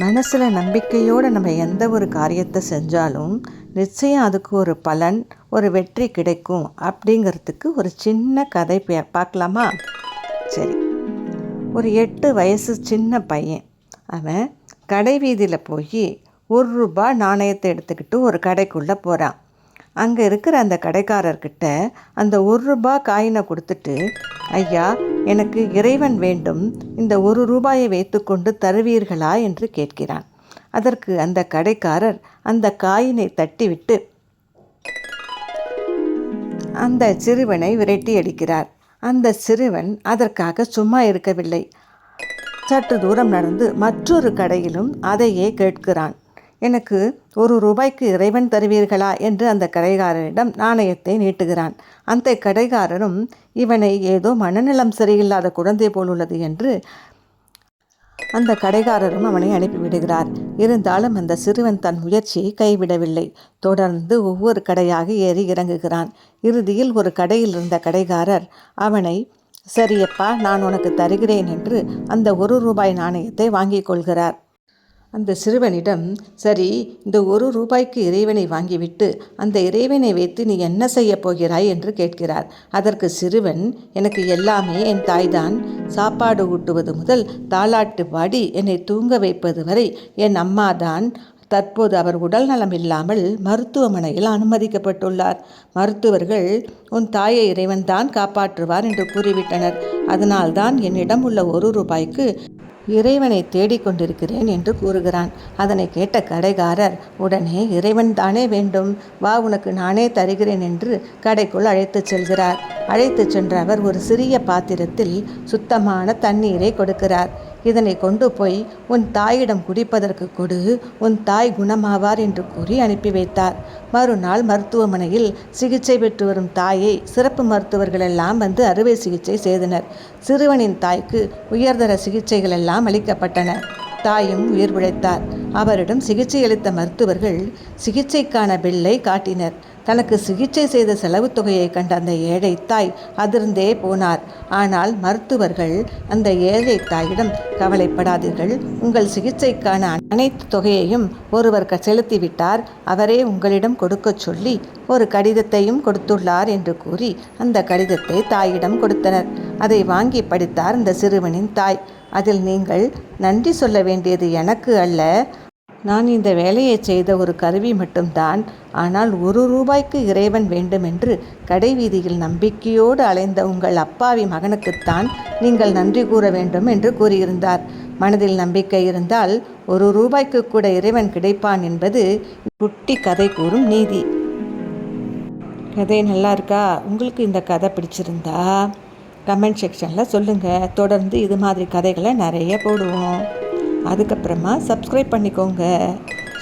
மனசில் நம்பிக்கையோடு நம்ம எந்த ஒரு காரியத்தை செஞ்சாலும் நிச்சயம் அதுக்கு ஒரு பலன் ஒரு வெற்றி கிடைக்கும் அப்படிங்கிறதுக்கு ஒரு சின்ன கதை பே- பார்க்கலாமா? சரி. ஒரு எட்டு வயசு சின்ன பையன். அவன் கடை வீதியில் போய் ஒரு ரூபாய் நாணயத்தை எடுத்துக்கிட்டு ஒரு கடைக்குள்ளே போகிறான் அங்கே இருக்கிற அந்த கடைக்காரர்கிட்ட அந்த ஒரு ரூபாய் காயினை கொடுத்துட்டு ஐயா எனக்கு இறைவன் வேண்டும் இந்த ஒரு ரூபாயை வைத்துக்கொண்டு தருவீர்களா என்று கேட்கிறான். அதற்கு அந்த கடைக்காரர் அந்த காயினை தட்டிவிட்டு அந்த சிறுவனை விரட்டி அடிக்கிறார். அந்த சிறுவன் அதற்காக சும்மா இருக்கவில்லை. சற்று தூரம் நடந்து மற்றொரு கடையிலும் அதையே கேட்கிறான். எனக்கு ஒரு ரூபாய்க்கு இறைவன் தருவீர்களா? என்று அந்த கடைகாரனிடம் நாணயத்தை நீட்டுகிறான். அந்த கடைக்காரரும் இவனை ஏதோ மனநலம் சரியில்லாத குழந்தை போல் உள்ளது என்று அந்த கடைக்காரரும் அவனை அனுப்பிவிடுகிறார். இருந்தாலும் அந்த சிறுவன் தன் முயற்சியை கைவிடவில்லை. தொடர்ந்து ஒவ்வொரு கடையாக ஏறி இறங்குகிறான். இறுதியில் ஒரு கடையில் இருந்த கடைக்காரர் அவனை சரியப்பா நான் உனக்கு தருகிறேன் என்று அந்த ஒரு ரூபாய் நாணயத்தை வாங்கிக் கொள்கிறார். அந்த சிறுவனிடம் சரி இந்த ஒரு ரூபாய்க்கு இறைவனை வாங்கிவிட்டு அந்த இறைவனை வைத்து நீ என்ன செய்யப் போகிறாய்? என்று கேட்கிறார். அதற்கு சிறுவன் எனக்கு எல்லாமே என் தாய்தான். சாப்பாடு ஊட்டுவது முதல் தாளாட்டு பாடி என்னை தூங்க வைப்பது வரை என் அம்மாதான். தற்போது அவர் உடல் நலம் இல்லாமல் மருத்துவமனையில் அனுமதிக்கப்பட்டுள்ளார். மருத்துவர்கள் உன் தாயை இறைவன்தான் காப்பாற்றுவார் என்று கூறிவிட்டனர். அதனால்தான் என்னிடம் உள்ள ஒரு ரூபாய்க்கு இறைவனை தேடிக்கொண்டிருக்கிறேன் என்று கூறுகிறான். அதனை கேட்ட கடைக்காரர் உடனே இறைவன் தானே வேண்டும். வா உனக்கு நானே தருகிறேன் என்று கடைக்குள் அழைத்துச் செல்கிறார். அழைத்துச் சென்ற அவர் ஒரு சிறிய பாத்திரத்தில் சுத்தமான தண்ணீரை கொடுக்கிறார். இதனை கொண்டு போய் உன் தாயிடம் குடிப்பதற்கு கொடு உன் தாய் குணமாவார் என்று கூறி அனுப்பி வைத்தார். மறுநாள் மருத்துவமனையில் சிகிச்சை பெற்று வரும் தாயை சிறப்பு மருத்துவர்கள் எல்லாம் வந்து அறுவை சிகிச்சை செய்தனர். சிறுவனின் தாய்க்கு உயர்தர சிகிச்சைகள் எல்லாம் அளிக்கப்பட்டன. தாயும் உயிர் பிழைத்தார். அவரிடம் சிகிச்சை அளித்த மருத்துவர்கள் சிகிச்சைக்கான பில்லை காட்டினர். தனக்கு சிகிச்சை செய்த செலவுத் தொகையை கண்ட அந்த ஏழை தாய் அதிர்ந்தே போனார். ஆனால் மருத்துவர்கள் அந்த ஏழை தாயிடம் கவலைப்படாதீர்கள். உங்கள் சிகிச்சைக்கான அனைத்து தொகையையும் ஒருவர் செலுத்திவிட்டார். அவரே உங்களிடம் கொடுக்கச் சொல்லி ஒரு கடிதத்தையும் கொடுத்துள்ளார் என்று கூறி அந்த கடிதத்தை தாயிடம் கொடுத்தனர். அதை வாங்கி படித்தார் இந்த சிறுவனின் தாய். அதில் நீங்கள் நன்றி சொல்ல வேண்டியது எனக்கு அல்ல. நான் இந்த வேலையை செய்த ஒரு கருவி மட்டும்தான். ஆனால் ஒரு ரூபாய்க்கு இறைவன் வேண்டுமென்று கடை வீதியில் நம்பிக்கையோடு அலைந்த உங்கள் அப்பாவி மகனுக்குத்தான் நீங்கள் நன்றி கூற வேண்டும் என்று கூறியிருந்தார். மனதில் நம்பிக்கை இருந்தால் ஒரு ரூபாய்க்கு கூட இறைவன் கிடைப்பான் என்பது குட்டி கதை கூறும் நீதி. கதை நல்லா இருக்கா? உங்களுக்கு இந்த கதை பிடிச்சிருந்தா கமெண்ட் செக்ஷனில் சொல்லுங்கள் தொடர்ந்து இது மாதிரி கதைகளை நிறைய போடுவோம். அதுக்கப்புறமா சப்ஸ்கிரைப் பண்ணிக்கோங்க.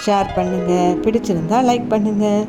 ஷேர் பண்ணுங்கள் பிடிச்சிருந்தா லைக் பண்ணுங்கள்